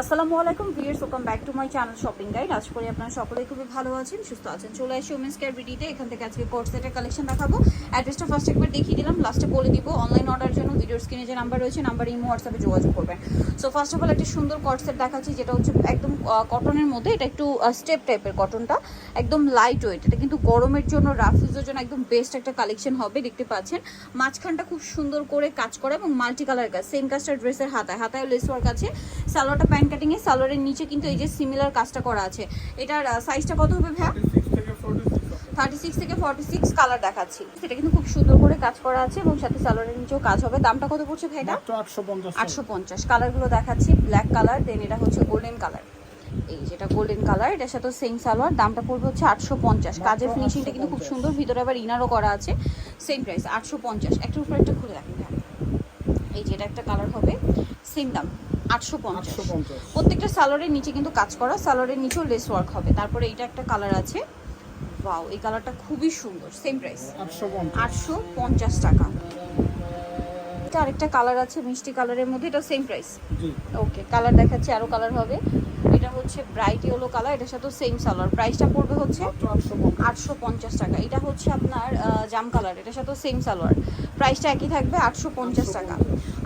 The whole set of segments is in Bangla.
আসসালামু আলাইকুম viewers welcome back to my channel shopping guide. আজ করি আপনারা সকলেই খুবই ভালো আছেন, সুস্থ আছেন। চলে আসি ওমেন্স কেয়ার বিডিতে এখান থেকে আজকে কোর্ট সেটের কালেকশন দেখাবো। অ্যাড্রেসটা ফার্স্ট একবার দেখিয়ে দিলাম লাস্টে বলে দিব। অনলাইন অর্ডার জন্য ভিডিওর স্ক্রিনে যে নাম্বার রয়েছে নাম্বার ইমো হোয়াটসঅ্যাপে যোগাযোগ করবেন সো ফার্স্ট অফ অল একটা সুন্দর কট সেট দেখাচ্ছি, যেটা হচ্ছে একদম কটনের মধ্যে। এটা একটু স্টেপ টাইপের কটনটা একদম লাইট ওয়েট এটা কিন্তু গরমের জন্য রাফ ইউজের জন্য একদম বেস্ট একটা কালেকশন হবে, দেখতে পাচ্ছেন। মাঝখানটা খুব সুন্দর করে কাজ করা এবং মাল্টি কালার কাজ সেম কাজটা ড্রেসের হাতায়। হাতায় লেস ওয়ার্ক আছে। সালোয়ারটা প্যান্ট কাটিং এ সালোয়ারের নিচে কিন্তু এই যে সিমিলার কাজটা করা আছে। এটার সাইজটা কত হবে ভাইয়া? থার্টি সিক্স থেকে ফর্টি সিক্স কালার দেখাচ্ছি। সেটা কিন্তু খুব সুন্দর করে কাজ করা আছে এবং সাথে সালোয়ারের নিচেও কাজ হবে। দামটা কত পড়ছে ভাই এটা? মাত্র 850 আটশো পঞ্চাশ। কালারগুলো দেখাচ্ছি ব্ল্যাক কালার দেন এটা হচ্ছে গোল্ডেন কালার এই যেটা গোল্ডেন কালার এটার সাথে সেম সালোয়ার দামটা পড়বে হচ্ছে আটশো পঞ্চাশ। কাজের ফিনিশিংটা কিন্তু খুব সুন্দর ভিতরে আবার ইনারও করা আছে। সেম প্রাইস আটশো পঞ্চাশ। একটা উপরে একটা খুলে দেখেন। এই যে এটা একটা কালার হবে সেম দাম। আটশো পঞ্চাশ। 850 প্রত্যেকটা সালোয়ারের নিচে কিন্তু কাজ করা সালোয়ারের নিচেও লেস ওয়ার্ক হবে। তারপরে এইটা একটা কালার আছে। ওয়াও এই কালারটা খুবই সুন্দর সেম প্রাইস 850 আটশো পঞ্চাশ টাকা। এটা আরেকটা কালার আছে মিষ্টি কালারের মধ্যে এটা সেম প্রাইস ওকে কালার দেখাচ্ছি আরও কালার হবে। এটা হচ্ছে ব্রাইট ইয়েলো কালার এটার সাথে সেম সালোয়ার প্রাইসটা পড়বে হচ্ছে মাত্র 850 আটশো পঞ্চাশ টাকা। এটা হচ্ছে আপনার জাম কালার এটার সাথে সেম সালোয়ার প্রাইসটা একই থাকবে আটশো পঞ্চাশ টাকা।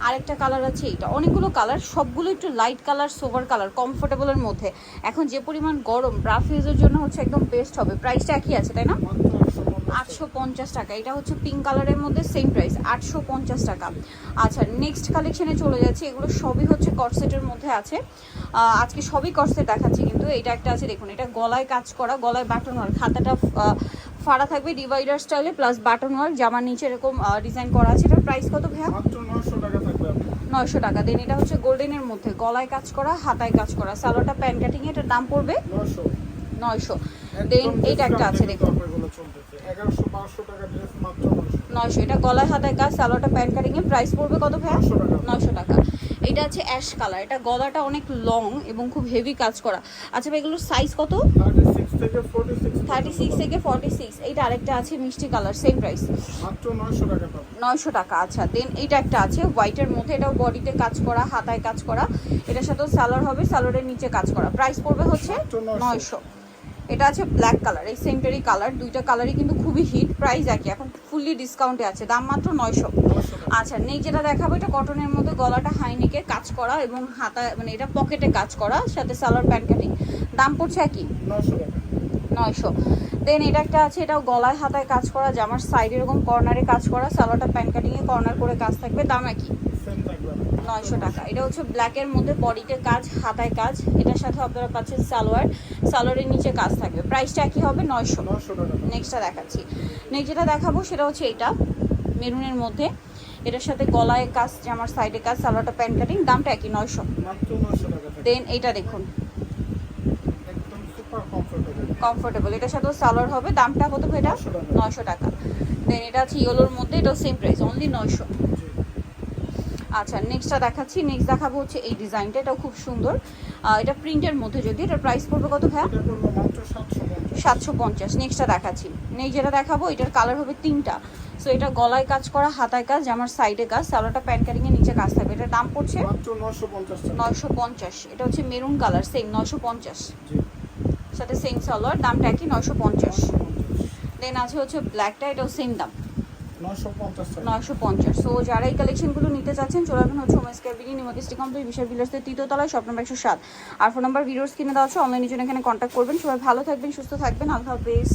আরেকটা কালার আছে এইটা। অনেকগুলো কালার সবগুলো একটু লাইট কালার সোভার কালার কমফোর্টেবলের মধ্যে। এখন যে পরিমাণ গরম রাফ ইউজের জন্য হচ্ছে একদম বেস্ট হবে। প্রাইসটা একই আছে, তাই না? মাত্র 850 আটশো পঞ্চাশ টাকা। এটা হচ্ছে পিঙ্ক কালারের মধ্যে সেম প্রাইস আটশো পঞ্চাশ টাকা। আচ্ছা নেক্সট কালেকশনে চলে যাচ্ছি। এগুলো সবই হচ্ছে কটসেটের মধ্যে আছে। আজকে সবই কটসেট দেখাচ্ছি কিন্তু এটা একটা আছে দেখুন এটা গলায় কাজ করা গলায় বাটন ওয়ার্ক খাতাটা ফাড়া থাকবে ডিভাইডার স্টাইলে প্লাস বাটন ওয়ার্ক জামার নিচে এরকম ডিজাইন করা আছে। এটার প্রাইস কত ভাইয়া? মাত্র 900 টাকা নয়শো টাকা। দেন এটা হচ্ছে গোল্ডেনের মধ্যে গলায় কাজ করা হাতায় কাজ করা। সালোয়ারটা প্যান্ট কাটিং এটার দাম পড়বে 900 নয়শো। দেন এইটা একটা আছে দেখুন। এগুলো চলতেছে 1100 1200 টাকা ড্রেস মাত্র 900 নয়শো এটা গলায় হাতায় কাজ সালোয়ারটা প্যান্ট কাটিং এর প্রাইস পড়বে কত ভাইয়া? 900 টাকা। নয়শো টাকা। এটা আছে অ্যাশ কালার এটা গলাটা অনেক লং এবং খুব হেভি কাজ করা। আচ্ছা ভাই এগুলোর সাইজ কত? 36 থেকে 46 থার্টি সিক্স থেকে ফর্টি সিক্স এইটা আরেকটা আছে মিষ্টি কালার সেম প্রাইস মাত্র 900 টাকা পাবেন নয়শো টাকা আচ্ছা। দেন এইটা একটা আছে হোয়াইটের মধ্যে এটাও বডিতে কাজ করা হাতায় কাজ করা। এটার সাথেও সালোয়ার হবে সালোয়ারের নিচে কাজ করা। প্রাইস পড়বে হচ্ছে নয়শো। এটা আছে ব্ল্যাক কালার এই সেন্টারি কালার দুইটা কালারই কিন্তু খুবই হিট প্রাইস একই এখন ফুললি ডিসকাউন্টে আছে দাম মাত্র নয়শো। আচ্ছা নেই যেটা দেখাবো এটা কটনের মধ্যে গলাটা হাইনেকে কাজ করা এবং হাতা মানে এটা পকেটে কাজ করা সাথে সালোয়ার প্যান্ট কাটিং। দাম পড়ছে একই? 900 নয়শো। দেন এটা একটা আছে এটাও গলায় হাতায় কাজ করা জামার সাইড এরকম কর্নারে কাজ করা সালোয়ারটা প্যান্ট কাটিংয়ে কর্নার করে কাজ থাকবে দাম একই। নয়শো টাকা। এটা হচ্ছে ব্ল্যাকের মধ্যে বডিতে কাজ হাতায় কাজ। এটার সাথে আপনারা পাচ্ছেন সালোয়ার। সালোয়ারের নিচে কাজ থাকবে প্রাইসটা একই হবে নয়শো। 900 টাকা। নেক্সটটা দেখাচ্ছি। নেক্সট যেটা দেখাবো সেটা হচ্ছে এটা মেরুনের মধ্যে। এটার সাথে গলায় কাজ জামার সাইডে কাজ সালোয়ারটা প্যান্ট কাটিং দামটা একই নয়শো। মাত্র 900 টাকা থাকবে দেন এইটা দেখুন। সুপার কমফোর্টেবল কমফোর্টেবল এটার সাথেও সালোয়ার হবে। দামটা কত এটা? 900 নয়শো টাকা। দেন এটা আছে ইয়েলোর মধ্যে। এটাও সেম প্রাইস অনলি নয়শো। আচ্ছা নেক্সটটা দেখাচ্ছি। নেক্সট দেখাবো হচ্ছে এই ডিজাইনটা এটাও খুব সুন্দর। এটা প্রিন্টের মধ্যে যদি এটার প্রাইস পড়বে কত ভাইয়া? 750 সাতশো পঞ্চাশ। নেক্সটটা দেখাচ্ছি। নেক্সট যেটা দেখাবো এটার কালার হবে তিনটা। সো এটা গলায় কাজ করা হাতায় কাজ আমার সাইডে কাজ। সালোয়ারটা প্যান্ট কাটিং এর নিচে কাজ থাকবে। এটার দাম পড়ছে? মাত্র 950 টাকা। নয়শো পঞ্চাশ। এটা হচ্ছে মেরুন কালার সেম নয়শো পঞ্চাশ। জি। সাথে সেম সালোয়ার দামটা একই নয়শো পঞ্চাশ। 950 দেন আছে হচ্ছে ব্ল্যাকটা এটাও সেম দাম। 950 টাকা নয়শো পঞ্চাশ সো যারা এই কালেকশনগুলো নিতে চলে হচ্ছে হোমেস ক্যাবিনি নিমতিস্টি কমপ্লিট বিশাল বিলাসের তৃতীয় তলায় শপ নম্বর একশো সাত। আর ফোন নাম্বার ভিডিওস কিনে দেওয়া আছে অনলাইনের জন্য এখানে কন্ট্যাক্ট করবেন। সবাই ভালো থাকবেন, সুস্থ থাকবেন। আল্লাহ